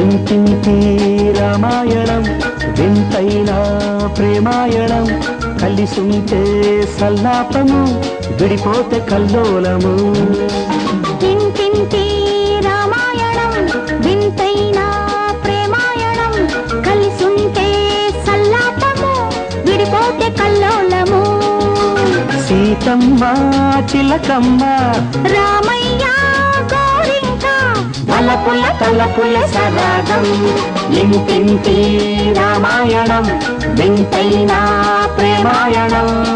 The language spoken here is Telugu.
ఇంటింటి రామాయణం వింతైన ప్రేమాయణం కలిసుంటే సల్లాపము విడిపోతే కల్లోలము. ఇంటింటి రామాయణం వింతైన ప్రేమాయణం కలిసుంటే సల్లాపము విడిపోతే కల్లోలము. సీతమ్మ చిలకమ్మ రామయ్య తలపుల తలపుల సరాగం. ఇంటింటి రామాయణం వింతైన ప్రేమాయణం.